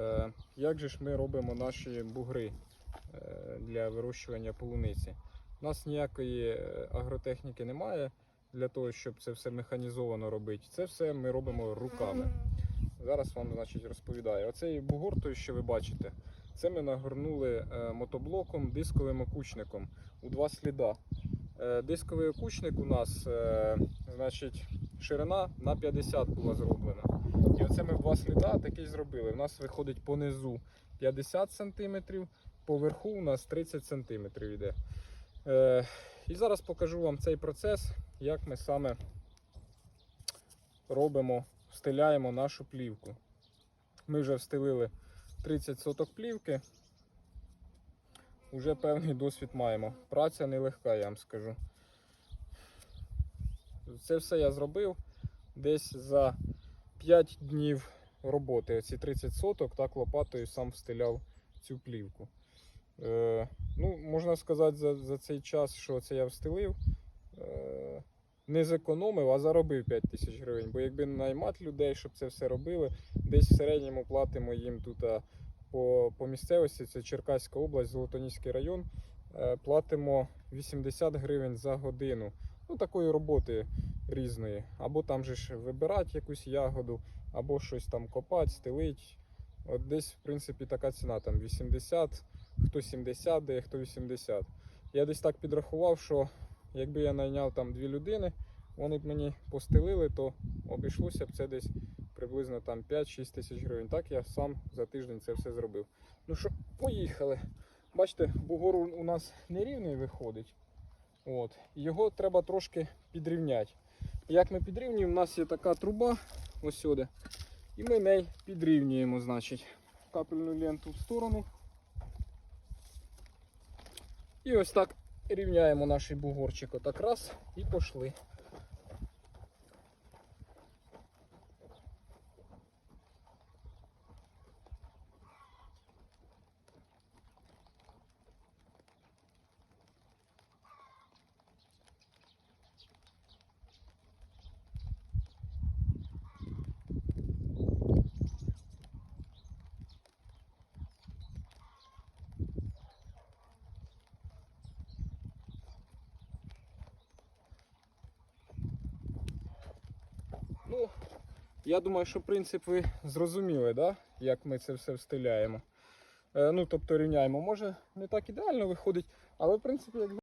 Е, Як же ж ми робимо наші бугри е, для вирощування полуниці? У нас ніякої е, агротехніки немає для того, щоб це все механізовано робити. Це все ми робимо руками. Зараз вам значить, розповідаю. Оцей бугор, той, що ви бачите, це ми нагорнули мотоблоком, дисковим окучником у два сліда. Дисковий окучник у нас значить, ширина на 50 була зроблена. І оце ми в два сліда такий зробили. У нас виходить понизу 50 см, поверху у нас 30 см йде. Е, І зараз покажу вам цей процес, як ми саме робимо, встиляємо нашу плівку. Ми вже встелили 30 соток плівки. Уже певний досвід маємо. Праця нелегка, я вам скажу. Це все я зробив десь за 5 днів роботи. Оці 30 соток так лопатою сам встиляв цю плівку. Е, ну, можна сказати, за, за цей час, що це я встелив, е, не зекономив, а заробив 5 тисяч гривень. Бо якби наймати людей, щоб це все робили, десь в середньому платимо їм тут по, по місцевості, це Черкаська область, Золотоніський район. е, Платимо 80 гривень за годину. Ну, такої роботи різної. Або там же ж вибирати якусь ягоду, або щось там копати, стелить. От десь, в принципі, така ціна там 80, хто 70 дає, хто 80. Я десь так підрахував, що якби я найняв там дві людини, вони б мені постелили, то обійшлося б це десь приблизно там 5-6 тисяч гривень. Так я сам за тиждень це все зробив. Ну що, поїхали. Бачите, бугор у нас нерівний виходить. От. Його треба трошки підрівняти. Як ми підрівнюємо, у нас є така труба ось сюди. І ми неї підрівнюємо, значить, капельну ленту в сторону. І ось так рівняємо наш бугорчик. Отак раз і пішли. Ну, я думаю, що принцип ви зрозуміли, да? як ми це все встиляємо. Е, ну, тобто рівняємо. Може не так ідеально виходить, але в принципі, як